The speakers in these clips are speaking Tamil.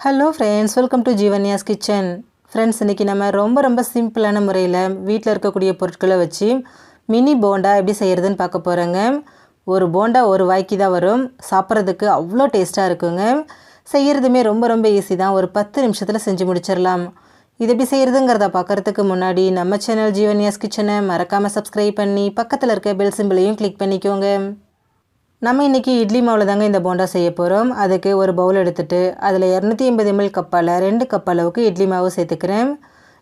Hello friends welcome to Jeevanya's kitchen friends இன்றைக்கி நம்ம ரொம்ப ரொம்ப சிம்பிளான முறையில் வீட்டில் இருக்கக்கூடிய பொருட்களை வச்சு மினி போண்டா எப்படி செய்கிறதுன்னு பார்க்க போகிறோங்க ஒரு போண்டா ஒரு வாய்க்கு தான் வரும். சாப்பிட்றதுக்கு அவ்வளோ டேஸ்ட்டாக இருக்குங்க. செய்கிறதுமே ரொம்ப ரொம்ப ஈஸி தான். ஒரு பத்து நிமிஷத்தில் செஞ்சு முடிச்சிடலாம். இது எப்படி செய்கிறதுங்கிறத பார்க்குறதுக்கு முன்னாடி நம்ம சேனல் ஜீவன்யாஸ் கிச்சனை மறக்காமல் சப்ஸ்கிரைப் பண்ணி பக்கத்தில் இருக்க பெல் சிம்பிளையும் கிளிக் பண்ணிக்கோங்க. நம்ம இன்றைக்கி இட்லி மாவில் தாங்க இந்த போண்டா செய்ய போகிறோம் அதுக்கு ஒரு பவுல் எடுத்துகிட்டு அதில் இரநூத்தி எண்பது எம்எல் கப்பால் ரெண்டு கப் அளவுக்கு இட்லி மாவு சேர்த்துக்கிறேன்.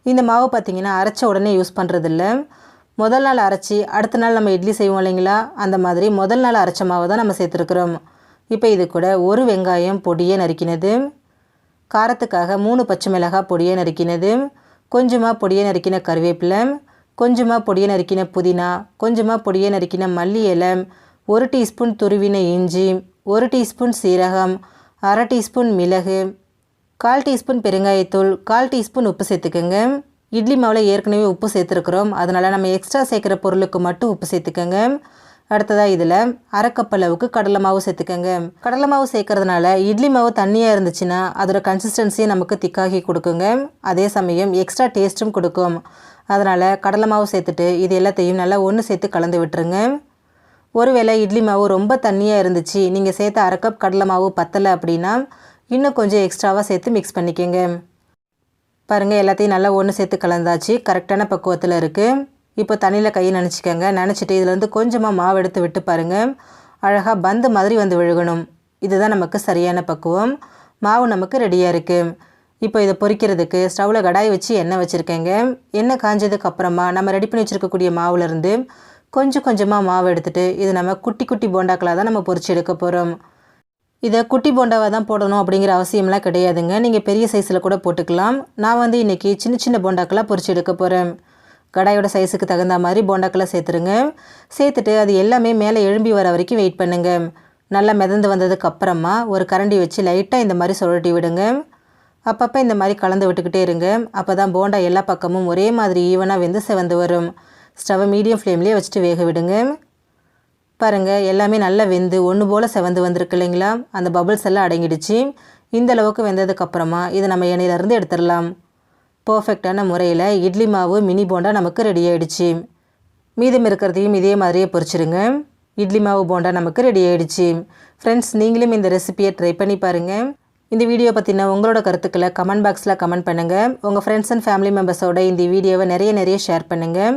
இந்த மாவு பார்த்திங்கன்னா அரைச்ச உடனே யூஸ் பண்ணுறதில்ல முதல் நாள் அரைச்சி அடுத்த நாள் நம்ம இட்லி செய்வோம் இல்லைங்களா? அந்த மாதிரி முதல் நாள் அரைச்ச மாவு தான் நம்ம சேர்த்துருக்குறோம். இப்போ இது கூட ஒரு வெங்காயம் பொடியை நறுக்கினது. காரத்துக்காக மூணு பச்சை மிளகாய் பொடியை நறுக்கினது. கொஞ்சமாக பொடியை நறுக்கின கருவேப்பிலை. கொஞ்சமாக பொடியை நறுக்கின புதினா. கொஞ்சமாக பொடியை நறுக்கின மல்லி இலை. ஒரு டீஸ்பூன் துருவின இஞ்சி ஒரு டீஸ்பூன் சீரகம் அரை டீஸ்பூன் மிளகு கால் டீஸ்பூன் பெருங்காயத்தூள் கால் டீஸ்பூன் உப்பு சேர்த்துக்கோங்க. இட்லி மாவில் ஏற்கனவே உப்பு சேர்த்துருக்குறோம். அதனால் நம்ம எக்ஸ்ட்ரா சேர்க்குற பொருளுக்கு மட்டும் உப்பு சேர்த்துக்கோங்க. அடுத்ததாக இதில் அரைக்கப் அளவுக்கு கடலை மாவு சேர்த்துக்கோங்க. கடலை மாவு சேர்க்கறதுனால இட்லி மாவு தண்ணியாக இருந்துச்சுன்னா அதோட கன்சிஸ்டன்சியை நமக்கு திக்காகி கொடுக்குங்க. அதே சமயம் எக்ஸ்ட்ரா டேஸ்ட்டும் கொடுக்கும். அதனால் கடலை மாவு சேர்த்துட்டு இது எல்லாத்தையும் நல்லா ஒன்று சேர்த்து கலந்து விட்டுருங்க. ஒருவேளை இட்லி மாவு ரொம்ப தண்ணியாக இருந்துச்சு நீங்கள் சேர்த்த அரை கப் கடலை மாவு பத்தலை அப்படின்னா இன்னும் கொஞ்சம் எக்ஸ்ட்ராவாக சேர்த்து மிக்ஸ் பண்ணிக்கோங்க. பாருங்கள் எல்லாத்தையும் நல்லா ஒன்று சேர்த்து கலந்தாச்சு. கரெக்டான பக்குவத்தில் இருக்குது இப்போ தண்ணியில் கையை நினச்சிக்கோங்க. நினச்சிட்டு இதுலேருந்து கொஞ்சமாக மாவு எடுத்து விட்டு பாருங்கள் அழகாக பந்து மாதிரி வந்து விழுகணும். இதுதான் நமக்கு சரியான பக்குவம். மாவு நமக்கு ரெடியாக இருக்குது இப்போ இதை பொறிக்கிறதுக்கு ஸ்டவ்வில் கடாய் வச்சு எண்ணெய் வச்சுருக்கேங்க. எண்ணெய் காஞ்சதுக்கு அப்புறமா நம்ம ரெடி பண்ணி வச்சுருக்கக்கூடிய மாவுலேருந்து கொஞ்சம் கொஞ்சமாக மாவு எடுத்துகிட்டு இது நம்ம குட்டி குட்டி போண்டாக்களாக தான் நம்ம பொரிச்சு எடுக்க போகிறோம் இதை குட்டி போண்டாவாக தான் போடணும் அப்படிங்கிற அவசியம்லாம் கிடையாதுங்க. நீங்கள் பெரிய சைஸில் கூட போட்டுக்கலாம். நான் வந்து இன்றைக்கி சின்ன சின்ன போண்டாக்களாக பொரிச்சு எடுக்க போகிறேன் கடாயோட சைஸுக்கு தகுந்த மாதிரி போண்டாக்களை சேர்த்துருங்க. சேர்த்துட்டு அது எல்லாமே மேலே எழும்பி வர வரைக்கும் வெயிட் பண்ணுங்கள் நல்லா மிதந்து வந்ததுக்கு அப்புறமா ஒரு கரண்டி வச்சு லைட்டாக இந்த மாதிரி சுழட்டி விடுங்க. அப்பப்போ இந்த மாதிரி கலந்து விட்டுக்கிட்டே இருங்க. அப்போ தான் போண்டா எல்லா பக்கமும் ஒரே மாதிரி ஈவனாக வெந்து செவந்து வரும். ஸ்டவ்வை மீடியம் ஃப்ளேம்லேயே வச்சுட்டு வேக விடுங்க. பாருங்கள் எல்லாமே நல்லா வெந்து ஒன்று போல் செவந்து வந்திருக்கு இல்லைங்களா? அந்த பபுள்ஸ் எல்லாம் அடங்கிடுச்சு. இந்த அளவுக்கு வெந்ததுக்கப்புறமா இதை நம்ம எண்ணெயிலேருந்து எடுத்துடலாம். பர்ஃபெக்டான முறையில் இட்லி மாவு மினி போண்டா நமக்கு ரெடி ஆகிடுச்சு மீதம் இருக்கிறதையும் இதே மாதிரியே பொறிச்சிருங்க இட்லி மாவு போண்டா நமக்கு ரெடி ஆகிடுச்சு ஃப்ரெண்ட்ஸ் நீங்களும் இந்த ரெசிபியை ட்ரை பண்ணி பாருங்கள் இந்த வீடியோ பற்றின உங்களோட கருத்துக்களை கமெண்ட் பாக்ஸில் கமெண்ட் பண்ணுங்கள் உங்கள் ஃப்ரெண்ட்ஸ் அண்ட் ஃபேமிலி மெம்பர்ஸோட இந்த வீடியோவை நிறைய நிறைய ஷேர் பண்ணுங்கள்